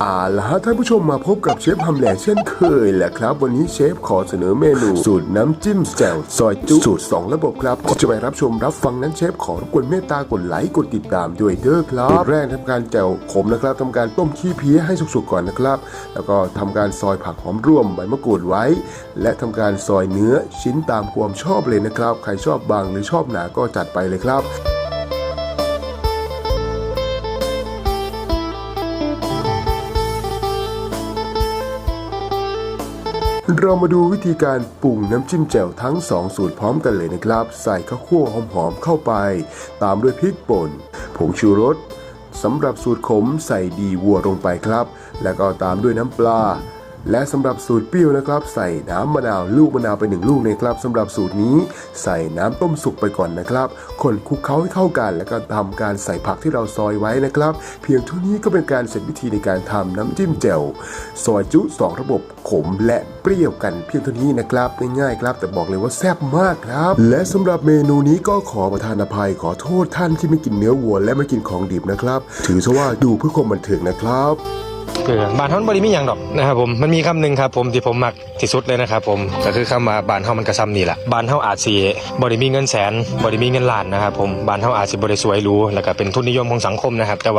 เอาละฮะท่านผู้ชมมาพบกับเชฟฮัมแหลกเช่นเคยแหละครับ วันนี้เชฟขอเสนอเมนู สูตรน้ำจิ้มแจ่วซอยจุสูตร 2 ระบบครับก่อนจะไปรับชมรับฟังนั้นเชฟขอรบกวนเมตตากดไลค์กดติดตามด้วยเด้อครับจุดแรกทำการแจ่วขมนะครับทำการต้มขี้เพี้ยให้สุกๆก่อนนะครับ แล้วก็ทำการซอยผักหอมร่วมใบมะกรูดไว้ และทำการซอยเนื้อชิ้นตามความชอบเลยนะครับ ใครชอบบางหรือชอบหนาก็จัดไปเลยครับ เรามาดูวิธีการปรุงน้ำจิ้มแจ่วทั้ง 2 สูตรพร้อมกันเลยนะครับ ใส่ข้าวคั่วหอมๆเข้าไป ตามด้วยพริกป่น ผงชูรสสำหรับสูตรขมใส่ดีวัวลงไปครับ แล้วก็ตามด้วยน้ำปลา และสำหรับสูตรเปรี้ยวนะครับ ใส่น้ำมะนาวลูกมะนาวไปหนึ่งลูกนะครับสำหรับสูตรนี้ใส่น้ำต้มสุกไปก่อนนะครับคนคลุกเคล้าให้เข้ากัน แล้วก็ทำการใส่ผักที่เราซอยไว้นะครับ เพียงเท่านี้ก็เป็นการเสร็จวิธีในการทำน้ำจิ้มแจ่วซอยจุสองระบบขมและเปรี้ยวกันเพียงเท่านี้นะครับง่ายๆครับ แต่บอกเลยว่าแซ่บมากครับ และสำหรับเมนูนี้ก็ขอประทานอภัยขอโทษท่านที่ไม่กินเนื้อวัวและไม่กินของดิบนะครับ ถือซะว่าดูเพื่อความบันเทิงนะครับ คือบานเฮามันบ่ได้มีหยังดอกนะครับผมมันมีคำหนึ่งครับผมที่ผมมักที่สุดเลยนะครับผมก็คือคำว่าบานเฮามันกระซ้ำนี่แหละบานเฮาอาจสิบ่ได้มีเงินแสนบ่ได้มีเงินล้านนะครับผมบานเฮาอาจสิบ่ได้สวยหรูแล้วก็เป็นทุนนิยมของสังคมนะครับแต่ว่า